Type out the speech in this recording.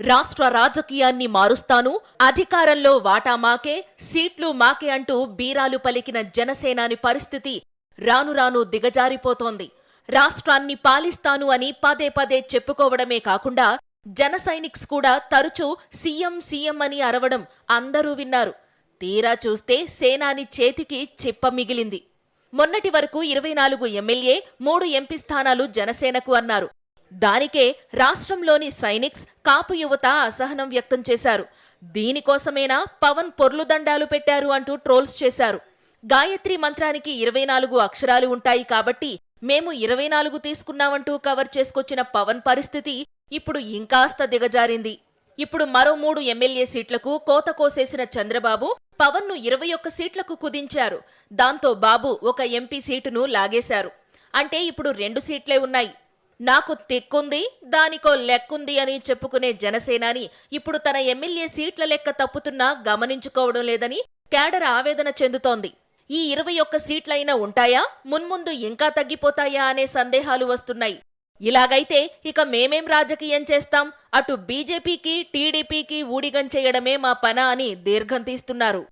రాష్ట్ర రాజకీయాన్ని మారుస్తాను అధికారంలో వాటా మాకే సీట్లు మాకే అంటూ బీరాలు పలికిన జనసేనాని పరిస్థితి రాను రాను దిగజారిపోతోంది. రాష్ట్రాన్ని పాలిస్తాను అని పదే పదే చెప్పుకోవడమే కాకుండా జన సైనిక్స్ కూడా తరచూ సీఎం సీఎం అని అరవడం అందరూ విన్నారు. తీరా చూస్తే సేనాని చేతికి చిప్ప మిగిలింది. మొన్నటి వరకు ఇరవై నాలుగు ఎమ్మెల్యే మూడు ఎంపీ స్థానాలు జనసేనకు అన్నారు. దానికే రాష్ట్రంలోని సైనిక్స్ కాపు యువత అసహనం వ్యక్తం చేశారు. దీనికోసమేనా పవన్ పొర్లుదండాలు పెట్టారు అంటూ ట్రోల్స్ చేశారు. గాయత్రి మంత్రానికి ఇరవై నాలుగు అక్షరాలు ఉంటాయి కాబట్టి మేము ఇరవై నాలుగు తీసుకున్నామంటూ కవర్ చేసుకొచ్చిన పవన్ పరిస్థితి ఇప్పుడు ఇంకాస్త దిగజారింది. ఇప్పుడు మరో మూడు ఎమ్మెల్యే సీట్లకు కోత కోసేసిన చంద్రబాబు పవన్ను ఇరవై ఒక్క సీట్లకు కుదించారు. దాంతో బాబు ఒక ఎంపీ సీటును లాగేశారు. అంటే ఇప్పుడు రెండు సీట్లే ఉన్నాయి. నాకు తిక్కుంది దానికో లెక్కుంది అని చెప్పుకునే జనసేనాని ఇప్పుడు తన ఎమ్మెల్యే సీట్ల లెక్క తప్పుతున్నా గమనించుకోవడం లేదని కేడర్ ఆవేదన చెందుతోంది. ఈ ఇరవై ఒక్క సీట్లైనా ఉంటాయా? మున్ముందు ఇంకా తగ్గిపోతాయా అనే సందేహాలు వస్తున్నాయి. ఇలాగైతే ఇక మేమేం రాజకీయం చేస్తాం? అటు బీజేపీకి టీడీపీకి ఊడిగం చేయడమే మా పన అని దీర్ఘం తీస్తున్నారు.